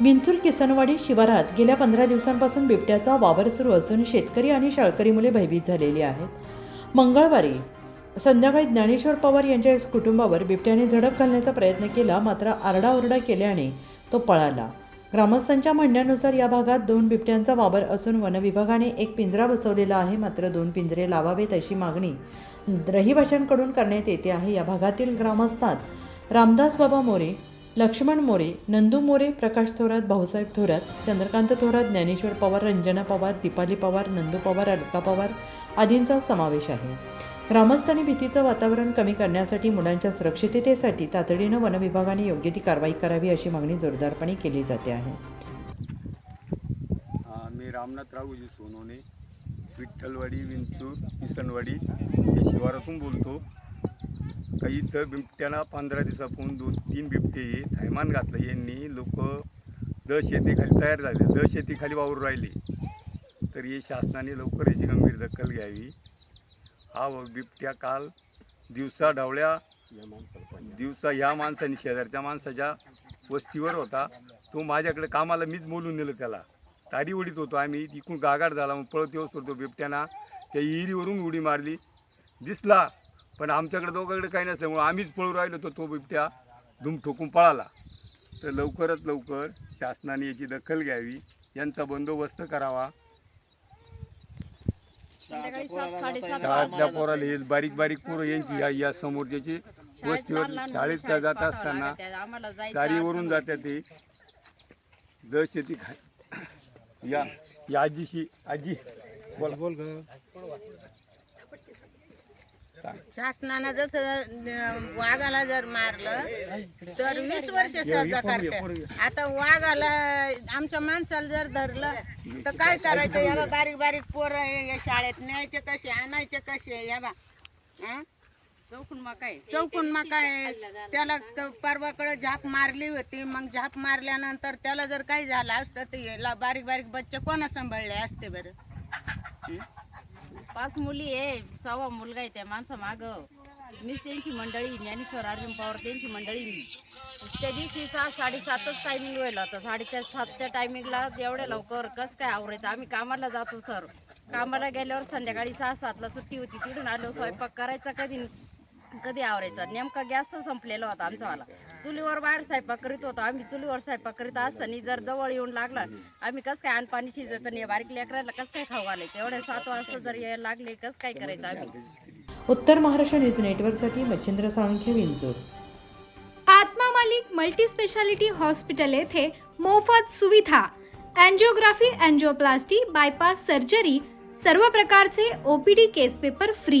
विंचूर किसनवाडी शिवारात गेल्या पंधरा दिवसांपासून बिबट्याचा वावर सुरू असून शेतकरी आणि शाळकरी मुले भयभीत झालेली आहेत. मंगळवारी संध्याकाळी ज्ञानेश्वर पवार यांच्या कुटुंबावर बिबट्याने झडप घालण्याचा प्रयत्न केला मात्र आरडाओरडा केल्याने तो पळाला. ग्रामस्थांच्या म्हणण्यानुसार या भागात दोन बिबट्यांचा वावर असून वनविभागाने एक पिंजरा बसवलेला आहे मात्र दोन पिंजरे लावावेत अशी मागणी रहिवाशांकडून करण्यात येते आहे. या भागातील ग्रामस्थात रामदास बाबा मोरे लक्ष्मण मोरे नंदू मोरे प्रकाश थोरात भाऊसाहेब थोरात चंद्रकांत थोरात ज्ञानेश्वर पवार रंजना पवार दीपाली पवार नंदू पवार अलका पवार आदींचा समावेश आहे. ग्रामस्थांनी भीतीचं वातावरण कमी करण्यासाठी मुलांच्या सुरक्षिततेसाठी तातडीनं वनविभागाने योग्य ती कारवाई करावी अशी मागणी जोरदारपणे केली जाते आहे. मी मी रामनाथरावजी सोनोने विठ्ठलवाडी विंचूर किसनवाडी या शिवारातून बोलतो. काही तर बिबट्याला पंधरा दिवसापासून दोन तीन बिबटे थैमान घातलं. यांनी लोक दहशतीखाली तयार झाले. दहशतीखाली वावरू राहिले. तर हे शासनाने लवकर याची गंभीर दखल घ्यावी. हा व बिबट्या काल दिवसा ढवळ्या दिवसा ह्या माणसाने शेजारच्या माणसाच्या वस्तीवर होता. तो माझ्याकडे कामाला मीच बोलून नेलं त्याला. ताडी उडीत होतो आम्ही. तिकून गागाड झाला. मग पळत येऊस तो बिबट्याना. त्या इहिरीवरून उडी मारली. दिसला. पण आमच्याकडे दोघांकडे काही नसल्यामुळे आम्हीच पळू राहिलो तर तो बिबट्या धूम ठोकून पळाला. तर लवकरात लवकर शासनाने याची दखल घ्यावी यांचा बंदोबस्त करावा. शाळेतल्या पोराला हे बारीक बारीक पोरं यांची या या समोरच्याची वस्तीवर शाळेत जात असताना चारीवरून जातात ते. दहशती खा या या आजीशी आजी बोला. बोल शासनानं जसं वाघाला जर मारलं तर वीस वर्ष सजा करते. आता वाघाला आमच्या माणसाला जर धरलं तर काय करायचं? या बा बारीक बारीक पोरं हे शाळेत न्यायचे कसे आणायचे कसे या बा हं? चौकून मग काय चौकून मग काय त्याला परवाकडे झाप मारली होती मग झाप मारल्यानंतर त्याला जर काही झालं असतं तर याला बारीक बारीक बच्चे कोणा सांभाळले असते बरं? पाच मुली आहे सव्वा मुलगा आहे त्या माणसा माग मीच त्यांची मंडळी ज्ञानेश्वर अर्जुन पवार त्यांची मंडळी मी. त्या दिवशी सहा साडेसातच टायमिंग व्हायला होता. साडेचार सातच्या टायमिंगला एवढ्या लवकर कस काय आवरायचं? आम्ही कामाला जातो सर. कामाला गेल्यावर संध्याकाळी सहा सातला सुट्टी होती तिथून आलो स्वयंपाक करायचा कधी? कधी आवरायचा? नेमका गॅस संपलेला होता आमचावाला चुलीवर बाहेर स्वयंपाक करीत होतो. आम्ही चुलीवर स्वयंपाक करीत असताना जर जवळ येऊन लागला आम्ही कसं काय पाणी शिजवायचं नाही बारीक लेकरायला कसं काय खाऊ घालायचं? एवढ्या सात वाजता जर यायला लागले कसं काय करायचं आम्ही? उत्तर महाराष्ट्र न्यूज नेटवर्कसाठी Machhindra Salunkhe Vinchur. Atma Malik multi speciality hospital येथे मोफत सुविधा. अँजिओग्राफी अँजिओप्लास्टी बायपास सर्जरी सर्व प्रकारचे OPD case paper free.